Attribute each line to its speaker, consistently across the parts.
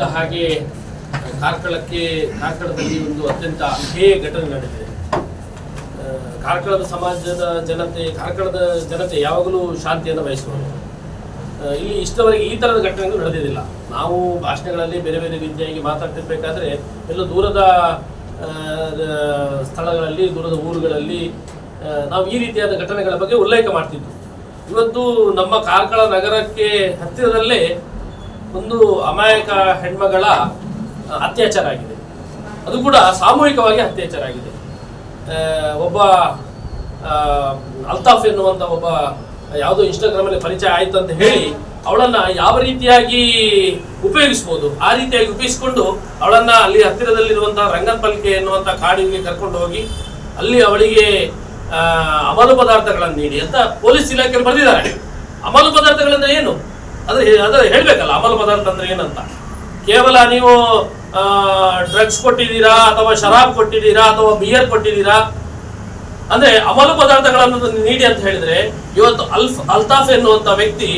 Speaker 1: ಇದ್ದಕ್ಕಿದ್ದ ಹಾಗೆ ಕಾರ್ಕಳಕ್ಕೆ, ಕಾರ್ಕಳದಲ್ಲಿ ಒಂದು ಅತ್ಯಂತ ಅಹೇಯ ಘಟನೆ ನಡೆದಿದೆ. ಕಾರ್ಕಳದ ಸಮಾಜದ ಜನತೆ, ಕಾರ್ಕಳದ ಜನತೆ ಯಾವಾಗಲೂ ಶಾಂತಿಯನ್ನು ಬಯಸುವರು. ಇಲ್ಲಿ ಇಷ್ಟವರೆಗೆ ಈ ಥರದ ಘಟನೆಗಳು ನಡೆದಿದ್ದಿಲ್ಲ ನಾವು ಭಾಷಣಗಳಲ್ಲಿ ಬೇರೆ ಬೇರೆ ರೀತಿಯಾಗಿ ಮಾತಾಡ್ತಿರ್ಬೇಕಾದ್ರೆ, ಎಲ್ಲ ದೂರದ ಸ್ಥಳಗಳಲ್ಲಿ, ದೂರದ ಊರುಗಳಲ್ಲಿ ನಾವು ಈ ರೀತಿಯಾದ ಘಟನೆಗಳ ಬಗ್ಗೆ ಉಲ್ಲೇಖ ಮಾಡ್ತಿದ್ವಿ. ಇವತ್ತು ನಮ್ಮ ಕಾರ್ಕಳ ನಗರಕ್ಕೆ ಹತ್ತಿರದಲ್ಲೇ ಒಂದು ಅಮಾಯಕ ಹೆಣ್ಮಗಳ ಅತ್ಯಾಚಾರ ಆಗಿದೆ. ಅದು ಕೂಡ ಸಾಮೂಹಿಕವಾಗಿ ಅತ್ಯಾಚಾರ ಆಗಿದೆ. ಒಬ್ಬ ಅಲ್ತಾಫ್ ಎನ್ನುವಂಥ ಒಬ್ಬ, ಯಾವುದೋ ಇನ್ಸ್ಟಾಗ್ರಾಮ್ ಅಲ್ಲಿ ಪರಿಚಯ ಆಯ್ತು ಅಂತ ಹೇಳಿ ಅವಳನ್ನ ಯಾವ ರೀತಿಯಾಗಿ ಉಪಯೋಗಿಸ್ಬೋದು, ಆ ರೀತಿಯಾಗಿ ಉಪಯೋಗಿಸಿಕೊಂಡು ಅವಳನ್ನ ಅಲ್ಲಿ ಹತ್ತಿರದಲ್ಲಿರುವಂಥ ರಂಗನಪಲ್ಕೆ ಎನ್ನುವಂಥ ಕಾಡಿಗೆ ಕರ್ಕೊಂಡು ಹೋಗಿ ಅಲ್ಲಿ ಅವಳಿಗೆ ಅಮಲು ಪದಾರ್ಥಗಳನ್ನು ನೀಡಿ ಅಂತ ಪೊಲೀಸ್ ಇಲಾಖೆಯಲ್ಲಿ ಬರೆದಿದ್ದಾರೆ. ಅಮಲು ಪದಾರ್ಥಗಳಂದ್ರೆ ಏನು? ಅದ್ರ ಅದೇ ಹೇಳ್ಬೇಕಲ್ಲ, ಅಮಲ ಪದಾರ್ಥ ಅಂದ್ರೆ ಏನಂತ? ಕೇವಲ ನೀವು ಡ್ರಗ್ಸ್ ಕೊಟ್ಟಿದ್ದೀರಾ, ಅಥವಾ ಶರಾಬ್ ಕೊಟ್ಟಿದ್ದೀರಾ, ಅಥವಾ ಬಿಯರ್ ಕೊಟ್ಟಿದ್ದೀರಾ? ಅಂದ್ರೆ ಅಮಲು ಪದಾರ್ಥಗಳನ್ನು ನೀಡಿ ಅಂತ ಹೇಳಿದ್ರೆ, ಇವತ್ತು ಅಲ್ಫ್, ಅಲ್ತಾಫ್ ಎನ್ನುವಂತ ವ್ಯಕ್ತಿ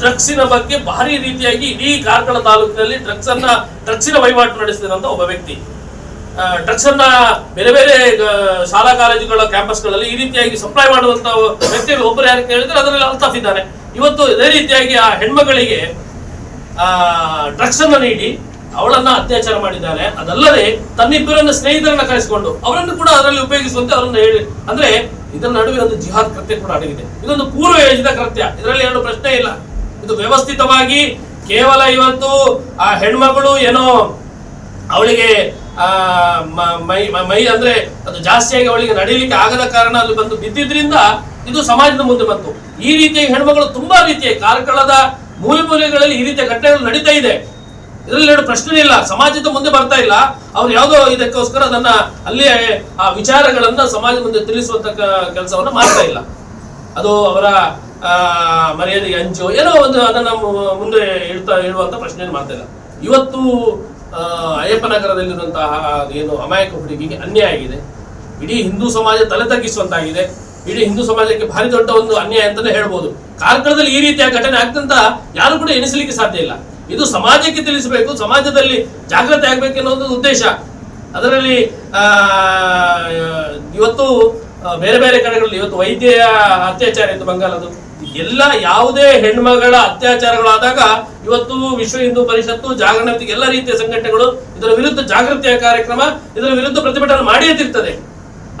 Speaker 1: ಡ್ರಗ್ಸಿನ ಬಗ್ಗೆ ಭಾರಿ ರೀತಿಯಾಗಿ ಇಡೀ ಕಾರ್ಕಳ ತಾಲೂಕಿನಲ್ಲಿ ಡ್ರಗ್ಸ್ ಅನ್ನ ಡ್ರಗ್ಸಿನ ವಹಿವಾಟು ನಡೆಸಿದಂತ ಒಬ್ಬ ವ್ಯಕ್ತಿ. ಡ್ರಗ್ಸ್ ಅನ್ನ ಬೇರೆ ಬೇರೆ ಶಾಲಾ ಕಾಲೇಜುಗಳ ಕ್ಯಾಂಪಸ್ಗಳಲ್ಲಿ ಈ ರೀತಿಯಾಗಿ ಸಪ್ಲೈ ಮಾಡುವಂತ ವ್ಯಕ್ತಿಗಳು ಒಬ್ಬರು ಯಾರು ಕೇಳಿದ್ರೆ ಅದರಲ್ಲಿ ಅಲ್ತಾಫ್ ಇದ್ದಾನೆ. ಇವತ್ತು ಇದೇ ರೀತಿಯಾಗಿ ಆ ಹೆಣ್ಮಗಳಿಗೆ ಡ್ರಗ್ಸ್ ಅನ್ನ ನೀಡಿ, ಅವಳನ್ನ ಅತ್ಯಾಚಾರ ಮಾಡಿದ್ದಾರೆ ಅದಲ್ಲದೆ ತನ್ನಿಬ್ಬರನ್ನ ಸ್ನೇಹಿತರನ್ನ ಕರೆಸಿಕೊಂಡು ಅವರನ್ನು ಕೂಡ ಅದರಲ್ಲಿ ಉಪಯೋಗಿಸುವಂತೆ ಅವರನ್ನ ಹೇಳಿ, ಅಂದ್ರೆ ಇದರ ನಡುವೆ ಒಂದು ಜಿಹಾದ್ ಕೃತ್ಯ ಕೂಡ ಅಡಗಿದೆ ಇದೊಂದು ಪೂರ್ವ ಯೋಜಿತ ಕೃತ್ಯ. ಇದರಲ್ಲಿ ಎರಡು ಪ್ರಶ್ನೆ ಇಲ್ಲ. ಇದು ವ್ಯವಸ್ಥಿತವಾಗಿ ಕೇವಲ ಇವತ್ತು ಆ ಹೆಣ್ಮಗಳು ಏನೋ ಅವಳಿಗೆ ಮೈ ಮೈ ಅಂದ್ರೆ ಅದು ಜಾಸ್ತಿಯಾಗಿ ಅವಳಿಗೆ ನಡೀಲಿಕ್ಕೆ ಆಗದ ಕಾರಣ ಅಲ್ಲಿ ಬಂದು ಬಿದ್ದಿದ್ರಿಂದ ಇದು ಸಮಾಜದ ಮುಂದೆ ಬಂತು. ಈ ರೀತಿಯ ಹೆಣ್ಮಗಳು ತುಂಬಾ ರೀತಿಯ ಕಾರ್ಕಳದ ಮೂಲೆ ಮೂಲೆಗಳಲ್ಲಿ ಈ ರೀತಿಯ ಘಟನೆಗಳು ನಡೀತಾ ಇದೆ. ಇದರಲ್ಲಿ ಎರಡು ಪ್ರಶ್ನೆ ಇಲ್ಲ. ಸಮಾಜದ ಮುಂದೆ ಬರ್ತಾ ಇಲ್ಲ. ಅವ್ರು ಯಾವುದೋ ಇದಕ್ಕೋಸ್ಕರ ಅದನ್ನ ಅಲ್ಲಿ ಆ ವಿಚಾರಗಳನ್ನ ಸಮಾಜದ ಮುಂದೆ ತಿಳಿಸುವಂತ ಕೆಲಸವನ್ನ ಮಾಡ್ತಾ ಇಲ್ಲ. ಅದು ಅವರ ಮರ್ಯಾದೆಗೆ ಅಂಚು ಏನೋ ಒಂದು ಅದನ್ನ ಮುಂದೆ ಇಡ್ತಾ ಇಡುವಂತ ಪ್ರಶ್ನೆ ಮಾಡ್ತಾ ಇಲ್ಲ. ಇವತ್ತು ಅಯ್ಯಪ್ಪ ನಗರದಲ್ಲಿರುವಂತಹ ಏನು ಅಮಾಯಕ ಹುಡುಗಿಗೆ ಅನ್ಯಾಯ ಆಗಿದೆ. ಇಡೀ ಹಿಂದೂ ಸಮಾಜ ತಲೆ ತಗ್ಗಿಸುವಂತಾಗಿದೆ. ಇಡೀ ಹಿಂದೂ ಸಮಾಜಕ್ಕೆ ಭಾರಿ ದೊಡ್ಡ ಒಂದು ಅನ್ಯಾಯ ಅಂತಾನೆ ಹೇಳ್ಬೋದು. ಕಾರ್ಕಳದಲ್ಲಿ ಈ ರೀತಿಯ ಘಟನೆ ಆಗ್ತಂತ ಯಾರು ಕೂಡ ಎಣಿಸಲಿಕ್ಕೆ ಸಾಧ್ಯ ಇಲ್ಲ. ಇದು ಸಮಾಜಕ್ಕೆ ತಿಳಿಸಬೇಕು, ಸಮಾಜದಲ್ಲಿ ಜಾಗೃತಿ ಆಗ್ಬೇಕು ಅನ್ನೋದು ಉದ್ದೇಶ. ಅದರಲ್ಲಿ ಇವತ್ತು ಬೇರೆ ಬೇರೆ ಕಡೆಗಳಲ್ಲಿ ಇವತ್ತು ವೈದ್ಯ ಅತ್ಯಾಚಾರ ಇತ್ತು ಬಂಗಾಲದು ಎಲ್ಲ ಯಾವುದೇ ಹೆಣ್ಮಗಳ ಅತ್ಯಾಚಾರಗಳಾದಾಗ ಇವತ್ತು ವಿಶ್ವ ಹಿಂದೂ ಪರಿಷತ್ತು ಜಾಗರಣ ವೇದಿಕೆ ಎಲ್ಲ ರೀತಿಯ ಸಂಘಟನೆಗಳು ಇದರ ವಿರುದ್ಧ ಜಾಗೃತಿಯ ಕಾರ್ಯಕ್ರಮ, ಇದರ ವಿರುದ್ಧ ಪ್ರತಿಭಟನೆ ಮಾಡಿಯೇ ತಿರ್ತದೆ.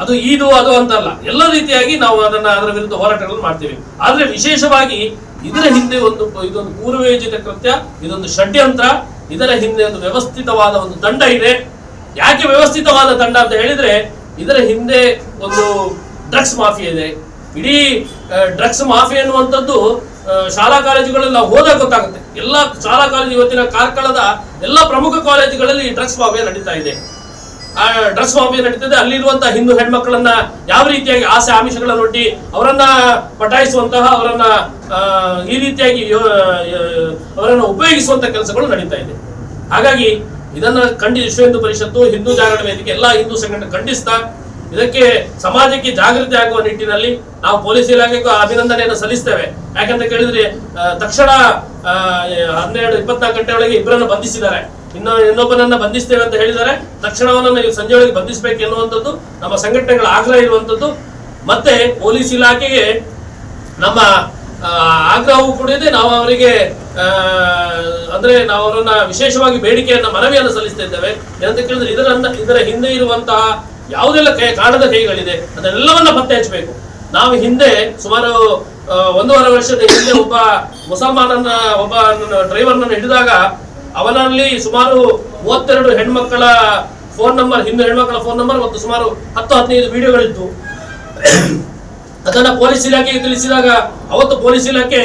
Speaker 1: ಅದು ಇದು ಅದು ಅಂತಲ್ಲ. ಎಲ್ಲ ರೀತಿಯಾಗಿ ನಾವು ಅದನ್ನ ಅದರ ವಿರುದ್ಧ ಹೋರಾಟಗಳನ್ನು ಮಾಡ್ತೀವಿ. ಆದ್ರೆ ವಿಶೇಷವಾಗಿ ಇದರ ಹಿಂದೆ ಒಂದು ಇದೊಂದು ಪೂರ್ವಯೋಜಿತ ಕೃತ್ಯ, ಇದೊಂದು ಷಡ್ಯಂತ್ರ, ಇದರ ಹಿಂದೆ ಒಂದು ವ್ಯವಸ್ಥಿತವಾದ ಒಂದು ದಂಡ ಇದೆ. ಯಾಕೆ ವ್ಯವಸ್ಥಿತವಾದ ದಂಡ ಅಂತ ಹೇಳಿದ್ರೆ, ಇದರ ಹಿಂದೆ ಒಂದು ಡ್ರಗ್ಸ್ ಮಾಫಿಯಾ ಇದೆ. ಇಡೀ ಡ್ರಗ್ಸ್ ಮಾಫಿಯಾ ಅನ್ನುವಂಥದ್ದು ಶಾಲಾ ಕಾಲೇಜುಗಳಲ್ಲಿ ನಾವು ಹೋದಾಗ ಗೊತ್ತಾಗುತ್ತೆ. ಎಲ್ಲ ಶಾಲಾ ಕಾಲೇಜು ಇವತ್ತಿನ ಕಾರ್ಕಳದ ಎಲ್ಲ ಪ್ರಮುಖ ಕಾಲೇಜುಗಳಲ್ಲಿ ಡ್ರಗ್ಸ್ ಮಾಫಿಯಾ ನಡೀತಾ ಇದೆ. ಆ ಡ್ರಗ್ಸ್ ಮಾಫಿ ನಡೀತದೆ. ಅಲ್ಲಿರುವಂತಹ ಹಿಂದೂ ಹೆಣ್ಮಕ್ಳನ್ನ ಯಾವ ರೀತಿಯಾಗಿ ಆಸೆ ಆಮಿಷಗಳನ್ನು ಒಡ್ಡಿ ಅವರನ್ನ ಪಟಾಯಿಸುವಂತಹ ಅವರನ್ನ ಈ ರೀತಿಯಾಗಿ ಅವರನ್ನ ಉಪಯೋಗಿಸುವಂತ ಕೆಲಸಗಳು ನಡೀತಾ ಇದೆ. ಹಾಗಾಗಿ ಇದನ್ನ ಖಂಡಿ ವಿಶ್ವ ಹಿಂದೂ ಪರಿಷತ್ತು, ಹಿಂದೂ ಜಾಗರಣ ವೇದಿಕೆ, ಎಲ್ಲಾ ಹಿಂದೂ ಸಂಘಟನೆ ಖಂಡಿಸ್ತಾ ಇದಕ್ಕೆ ಸಮಾಜಕ್ಕೆ ಜಾಗೃತಿ ಆಗುವ ನಿಟ್ಟಿನಲ್ಲಿ ನಾವು ಪೊಲೀಸ್ ಇಲಾಖೆಗೂ ಅಭಿನಂದನೆಯನ್ನು ಸಲ್ಲಿಸ್ತೇವೆ. ಯಾಕಂತ ಕೇಳಿದ್ರೆ ತಕ್ಷಣ ಹನ್ನೆರಡು ಇಪ್ಪತ್ನಾಲ್ಕು ಗಂಟೆ ಒಳಗೆ ಇಬ್ಬರನ್ನು ಬಂಧಿಸಿದ್ದಾರೆ. ಇನ್ನು ಇನ್ನೊಬ್ಬನನ್ನ ಬಂಧಿಸ್ತೇವೆ ಅಂತ ಹೇಳಿದರೆ ತಕ್ಷಣ ಅವನನ್ನು ಸಂಜೆ ಒಳಗೆ ಬಂಧಿಸಬೇಕು ಎನ್ನುವಂಥದ್ದು ನಮ್ಮ ಸಂಘಟನೆಗಳ ಆಗ್ರಹ ಇರುವಂಥದ್ದು. ಮತ್ತೆ ಪೊಲೀಸ್ ಇಲಾಖೆಗೆ ನಮ್ಮ ಆಗ್ರಹವೂ ಕೂಡ ಇದೆ. ನಾವು ಅವರಿಗೆ ಅಂದ್ರೆ ನಾವು ಅವರನ್ನ ವಿಶೇಷವಾಗಿ ಬೇಡಿಕೆಯನ್ನ, ಮನವಿಯನ್ನು ಸಲ್ಲಿಸ್ತಾ ಇದ್ದೇವೆ. ಏನಂತ ಕೇಳಿದ್ರೆ ಇದರ ಇದರ ಹಿಂದೆ ಇರುವಂತಹ ಯಾವುದೆಲ್ಲ ಕೈ, ಕಾಣದ ಕೈಗಳಿದೆ ಅದನ್ನೆಲ್ಲವನ್ನ ಪತ್ತೆ ಹಚ್ಚಬೇಕು. ನಾವು ಹಿಂದೆ ಸುಮಾರು ಒಂದೂವರೆ ವರ್ಷದ ಹಿಂದೆ ಒಬ್ಬ ಮುಸಲ್ಮಾನನ ಒಬ್ಬ ಡ್ರೈವರ್ನನ್ನು ಹಿಡಿದಾಗ ಅವನಲ್ಲಿ ಸುಮಾರು ಮೂವತ್ತೆರಡು ಹೆಣ್ಮಕ್ಕಳ ಫೋನ್ ನಂಬರ್, ಹಿಂದೂ ಹೆಣ್ಮಕ್ಕಳ ಫೋನ್ ನಂಬರ್ ಮತ್ತು ಸುಮಾರು ಹತ್ತು, ಹದಿನೈದು ವಿಡಿಯೋಗಳಿತ್ತು. ಅದನ್ನ ಪೊಲೀಸ್ ಇಲಾಖೆಗೆ ತಿಳಿಸಿದಾಗ ಅವತ್ತು ಪೊಲೀಸ್ ಇಲಾಖೆ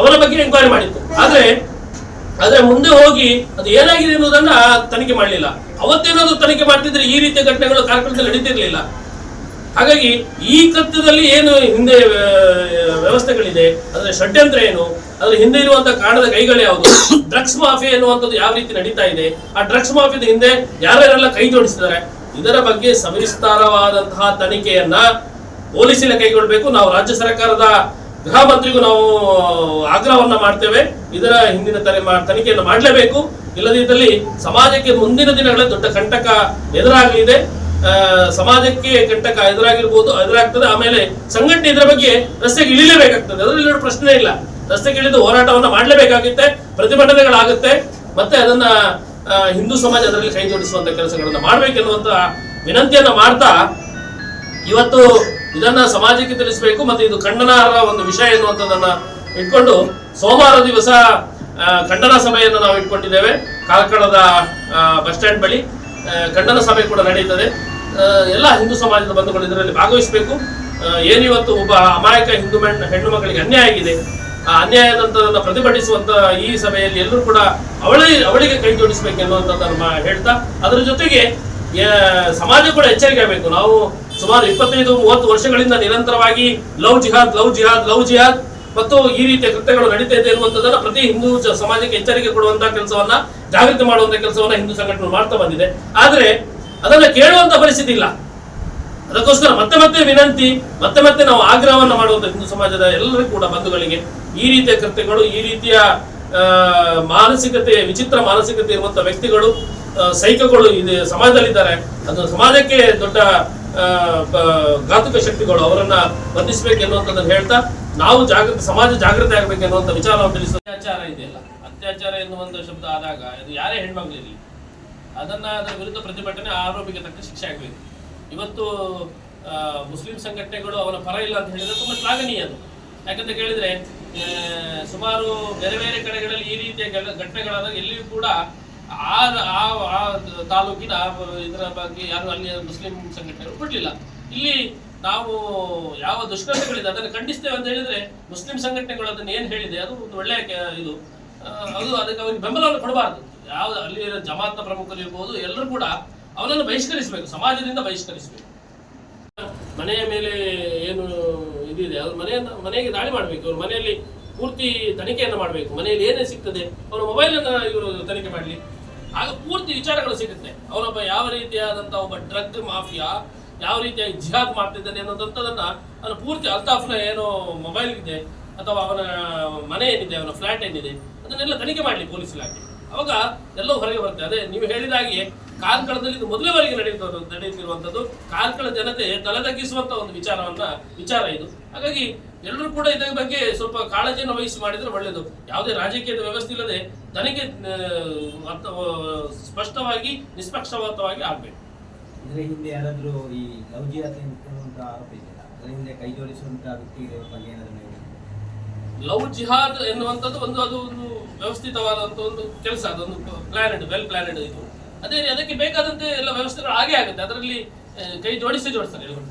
Speaker 1: ಅವರ ಬಗ್ಗೆ ಎಂಕ್ವೈರಿ ಮಾಡಿತ್ತು. ಆದ್ರೆ ಆದ್ರೆ ಮುಂದೆ ಹೋಗಿ ಅದು ಏನಾಗಿದೆ ಎನ್ನುವುದನ್ನ ತನಿಖೆ ಮಾಡಲಿಲ್ಲ. ಅವತ್ತೇನಾದ್ರು ತನಿಖೆ ಮಾಡ್ತಿದ್ರೆ ಈ ರೀತಿಯ ಘಟನೆಗಳು ಕಾರ್ಯಕ್ರಮದಲ್ಲಿ ನಡೀತಿರ್ಲಿಲ್ಲ. ಹಾಗಾಗಿ ಈ ಕೃತ್ಯದಲ್ಲಿ ಏನು ಹಿಂದೆ ವ್ಯವಸ್ಥೆಗಳಿದೆ ಅದರ ಷಡ್ಯಂತ್ರ ಏನು ಅದರ ಹಿಂದೆ ಇರುವಂತಹ ಕಾರಣದ ಕೈಗಳು ಯಾವುದು? ಡ್ರಗ್ಸ್ ಮಾಫಿಯಾ ಎನ್ನುವಂಥದ್ದು ಯಾವ ರೀತಿ ನಡೀತಾ ಇದೆ? ಆ ಡ್ರಗ್ಸ್ ಮಾಫಿಯಾದ ಹಿಂದೆ ಯಾರ್ಯಾರೆಲ್ಲ ಕೈ ಜೋಡಿಸಿದ್ದಾರೆ? ಇದರ ಬಗ್ಗೆ ಸವಿಸ್ತಾರವಾದಂತಹ ತನಿಖೆಯನ್ನ ಪೊಲೀಸಿನ ಕೈಗೊಳ್ಳಬೇಕು. ನಾವು ರಾಜ್ಯ ಸರ್ಕಾರದ ಗೃಹ ಮಂತ್ರಿಗೂ ನಾವು ಆಗ್ರಹವನ್ನ ಮಾಡ್ತೇವೆ. ಇದರ ಹಿಂದಿನ ತಲೆ ತನಿಖೆಯನ್ನು ಮಾಡಲೇಬೇಕು. ಇಲ್ಲದಿದ್ದಲ್ಲಿ ಸಮಾಜಕ್ಕೆ ಮುಂದಿನ ದಿನಗಳಲ್ಲಿ ದೊಡ್ಡ ಕಂಟಕ ಎದುರಾಗಲಿದೆ. ಸಮಾಜಕ್ಕೆ ಕಂಟಕ ಎದುರಾಗಿರ್ಬೋದು, ಎದುರಾಗ್ತದೆ. ಆಮೇಲೆ ಸಂಘಟನೆ ಇದರ ಬಗ್ಗೆ ರಸ್ತೆಗೆ ಇಳಿಲೇಬೇಕಾಗ್ತದೆ. ಅದರಲ್ಲಿ ಪ್ರಶ್ನೆ ಇಲ್ಲ. ರಸ್ತೆಗೆ ಇಳಿದು ಹೋರಾಟವನ್ನ ಮಾಡಲೇಬೇಕಾಗುತ್ತೆ, ಪ್ರತಿಭಟನೆಗಳಾಗುತ್ತೆ, ಮತ್ತೆ ಅದನ್ನ ಹಿಂದೂ ಸಮಾಜ ಅದರಲ್ಲಿ ಕೈ ಜೋಡಿಸುವಂತ ಕೆಲಸಗಳನ್ನ ಮಾಡ್ಬೇಕೆನ್ನುವಂತ ವಿನಂತಿಯನ್ನ ಮಾಡ್ತಾ, ಇವತ್ತು ಇದನ್ನ ಸಮಾಜಕ್ಕೆ ತಿಳಿಸಬೇಕು, ಮತ್ತೆ ಇದು ಖಂಡನಾರ್ಹ ಒಂದು ವಿಷಯ ಎನ್ನುವಂಥದ್ದನ್ನ ಇಟ್ಕೊಂಡು, ಸೋಮವಾರ ದಿವಸ ಖಂಡನಾ ಸಭೆಯನ್ನು ನಾವು ಇಟ್ಕೊಂಡಿದ್ದೇವೆ ಕಾರ್ಕಳದ ಬಸ್ ಸ್ಟ್ಯಾಂಡ್ ಬಳಿ. ಖಂಡನ ಸಭೆ ಕೂಡ ನಡೆಯುತ್ತದೆ ಎಲ್ಲ ಹಿಂದೂ ಸಮಾಜದ ಬಂಧುಗಳು ಇದರಲ್ಲಿ ಭಾಗವಹಿಸಬೇಕು. ಏನಿವತ್ತು ಒಬ್ಬ ಅಮಾಯಕ ಹಿಂದೂ ಹೆಣ್ಣು ಮಕ್ಕಳಿಗೆ ಅನ್ಯಾಯ ಆಗಿದೆ. ಆ ಅನ್ಯಾಯದಂತದನ್ನ ಪ್ರತಿಭಟಿಸುವಂತ ಈ ಸಭೆಯಲ್ಲಿ ಎಲ್ಲರೂ ಕೂಡ ಅವಳಿ, ಅವಳಿಗೆ ಕೈ ಜೋಡಿಸಬೇಕು ಎನ್ನುವಂಥದ್ದನ್ನು ಮಾ- ಹೇಳ್ತಾ, ಅದರ ಜೊತೆಗೆ ಸಮಾಜ ಕೂಡ ಎಚ್ಚರಿಕೆ ಆಗಬೇಕು. ನಾವು ಸುಮಾರು ಇಪ್ಪತ್ತೈದು, ಮೂವತ್ತು ವರ್ಷಗಳಿಂದ ನಿರಂತರವಾಗಿ love jihad love jihad love jihad, ಮತ್ತು ಈ ರೀತಿಯ ಕೃತ್ಯಗಳು ನಡೀತಾ ಇದೆ ಎನ್ನುವಂಥದ್ದನ್ನ ಪ್ರತಿ ಹಿಂದೂ ಸಮಾಜಕ್ಕೆ ಎಚ್ಚರಿಕೆ ಕೊಡುವಂತಹ ಕೆಲಸವನ್ನ ಜಾಗೃತಿ ಮಾಡುವಂತ ಕೆಲಸವನ್ನ ಹಿಂದೂ ಸಂಘಟನೆ ಮಾಡ್ತಾ ಬಂದಿದೆ. ಆದ್ರೆ ಅದನ್ನ ಕೇಳುವಂತ ಪರಿಸ್ಥಿತಿ ಇಲ್ಲ. ಅದಕ್ಕೋಸ್ಕರ ಮತ್ತೆ ಮತ್ತೆ ವಿನಂತಿ, ಮತ್ತೆ ಮತ್ತೆ ನಾವು ಆಗ್ರಹವನ್ನು ಮಾಡುವಂತ ಹಿಂದೂ ಸಮಾಜದ ಎಲ್ಲರೂ ಕೂಡ ಬಂಧುಗಳಿಗೆ ಈ ರೀತಿಯ ಕೃತ್ಯಗಳು, ಈ ರೀತಿಯ ಮಾನಸಿಕತೆ, ವಿಚಿತ್ರ ಮಾನಸಿಕತೆ ಇರುವಂತ ವ್ಯಕ್ತಿಗಳು ಸೈಕಗಳು ಇದೆ ಸಮಾಜದಲ್ಲಿದ್ದಾರೆ. ಅದು ಸಮಾಜಕ್ಕೆ ದೊಡ್ಡ ಘಾತುಕ ಶಕ್ತಿಗಳು ಅವರನ್ನ ಬಂಧಿಸಬೇಕು ಎನ್ನುವಂಥದ್ದನ್ನು ಹೇಳ್ತಾ ನಾವು ಜಾಗೃತಿ ಸಮಾಜ ಜಾಗೃತಿ ಆಗಬೇಕು ಎನ್ನುವಂಥ ವಿಚಾರವನ್ನು ತಿಳಿಸುವ ಅತ್ಯಾಚಾರ ಇದೆಯಲ್ಲ. ಅತ್ಯಾಚಾರ ಎನ್ನುವಂತ ಶಬ್ದ ಆದಾಗ ಇದು ಯಾರೇ ಹೆಣ್ಮಕ್ಳಿರಲಿ ಅದನ್ನ ಅದರ ವಿರುದ್ಧ ಪ್ರತಿಭಟನೆ ಆರೋಪಿಗೆ ತಕ್ಕ ಶಿಕ್ಷೆ ಆಗಬೇಕು. ಇವತ್ತು ಮುಸ್ಲಿಂ ಸಂಘಟನೆಗಳು ಅವನ ಪರ ಇಲ್ಲ ಅಂತ ಹೇಳಿದ್ರೆ ತುಂಬಾ ಶ್ಲಾಘನೀಯ ಅದು. ಯಾಕಂತ ಕೇಳಿದ್ರೆ ಸುಮಾರು ಬೇರೆ ಬೇರೆ ಕಡೆಗಳಲ್ಲಿ ಈ ರೀತಿಯ ಘಟ- ಘಟನೆಗಳಾದಾಗ ಎಲ್ಲಿಯೂ ಕೂಡ ಆ ಆ ತಾಲೂಕಿನ ಇದರ ಬಗ್ಗೆ ಯಾರು ಅಲ್ಲಿ ಮುಸ್ಲಿಂ ಸಂಘಟನೆಗಳು ಕೊಡ್ಲಿಲ್ಲ. ಇಲ್ಲಿ ನಾವು ಯಾವ ದುಷ್ಕರ್ಮಗಳಿದೆ ಅದನ್ನು ಖಂಡಿಸ್ತೇವೆ ಅಂತ ಹೇಳಿದ್ರೆ ಮುಸ್ಲಿಂ ಸಂಘಟನೆಗಳು ಅದನ್ನ ಏನು ಹೇಳಿದೆ, ಅದು ಒಂದು ಒಳ್ಳೆಯ ಇದು. ಅದು ಅದಕ್ಕೆ ಅವರಿಗೆ ಬೆಂಬಲವನ್ನು ಕೊಡಬಾರದು. ಯಾವ ಅಲ್ಲಿ ಜಮಾತ್ನ ಪ್ರಮುಖರು ಇರ್ಬೋದು, ಎಲ್ಲರೂ ಕೂಡ ಅವನನ್ನು ಬಹಿಷ್ಕರಿಸಬೇಕು, ಸಮಾಜದಿಂದ ಬಹಿಷ್ಕರಿಸಬೇಕು. ಮನೆಯ ಮೇಲೆ ಏನು ಇದಿದೆ, ಅವ್ರ ಮನೆಯನ್ನು, ಮನೆಗೆ ದಾಳಿ ಮಾಡಬೇಕು, ಅವ್ರ ಮನೆಯಲ್ಲಿ ಪೂರ್ತಿ ತನಿಖೆಯನ್ನು ಮಾಡಬೇಕು, ಮನೆಯಲ್ಲಿ ಏನೇ ಸಿಗ್ತದೆ ಅವರ ಮೊಬೈಲ್ ಅನ್ನ ಇವರು ತನಿಖೆ ಮಾಡಲಿ. ಆಗ ಪೂರ್ತಿ ವಿಚಾರಗಳು ಸಿಗುತ್ತೆ. ಅವನೊಬ್ಬ ಯಾವ ರೀತಿಯಾದಂಥ ಒಬ್ಬ ಡ್ರಗ್ ಮಾಫಿಯಾ, ಯಾವ ರೀತಿಯಾಗಿ ಜಿಹಾದ್ ಮಾಡ್ತಿದ್ದಾನೆ ಅನ್ನೋದಂಥದನ್ನು ಅವನ ಪೂರ್ತಿ ಅಲ್ತಾಫ್ನ ಏನೋ ಮೊಬೈಲ್ ಇದೆ ಅಥವಾ ಅವನ ಮನೆ ಏನಿದೆ, ಅವನ ಫ್ಲಾಟ್ ಏನಿದೆ ಅದನ್ನೆಲ್ಲ ತನಿಖೆ ಮಾಡಲಿ ಪೊಲೀಸ್ ಇಲಾಖೆ. ಅವಾಗ ಎಲ್ಲವೂ ಹೊರಗೆ ಬರುತ್ತೆ. ಅದೇ ನೀವು ಹೇಳಿದ ಹಾಗೆ ಕಾರ್ಕಳದಲ್ಲಿ ಇದು ಮೊದಲವರೆಗೆ ನಡೆಯುತ್ತ ನಡೆಯುತ್ತಿರುವಂಥದ್ದು ಕಾರ್ಕಳ ಜನತೆ ತಲೆದಗ್ಗಿಸುವಂಥ ಒಂದು ವಿಚಾರವನ್ನ ವಿಚಾರ ಇದು. ಹಾಗಾಗಿ ಎಲ್ಲರೂ ಕೂಡ ಇದರ ಬಗ್ಗೆ ಸ್ವಲ್ಪ ಕಾಳಜಿಯನ್ನು ವಹಿಸಿ ಮಾಡಿದ್ರೆ ಒಳ್ಳೆಯದು ಯಾವುದೇ ರಾಜಕೀಯದ ವ್ಯವಸ್ಥೆ ಇಲ್ಲದೆ ತನಿಖೆ ಸ್ಪಷ್ಟವಾಗಿ, ನಿಷ್ಪಕ್ಷಪಾತವಾಗಿ ಆಗ್ಬೇಕು.
Speaker 2: ಇದರ ಹಿಂದೆ ಯಾರಾದರೂ ಈ ಲವ್ ಆರೋಪ ಇದೆಯಲ್ಲ ಅದರ ಹಿಂದೆ ಕೈ ಜೋಡಿಸುವಂತ ವ್ಯಕ್ತಿಗಳ ಬಗ್ಗೆ ಏನಾದರೂ
Speaker 1: ಲವ್ ಜಿಹಾದ್ ಎನ್ನುವಂಥದ್ದು ಒಂದು, ಅದು ಒಂದು ವ್ಯವಸ್ಥಿತವಾದಂಥ ಒಂದು ಕೆಲಸ ಅದೊಂದು ಪ್ಲಾನೆಡ್ ವೆಲ್ ಪ್ಲಾನೆಡ್ ಇದು. ಅದೇ ಅದಕ್ಕೆ ಬೇಕಾದಂತೆ ಎಲ್ಲ ವ್ಯವಸ್ಥೆಗಳು ಹಾಗೆ ಆಗುತ್ತೆ. ಅದರಲ್ಲಿ ಕೈ ಜೋಡಿಸಿ ಜೋಡಿಸ್ತಾರೆ ಎಲ್ಲರೂ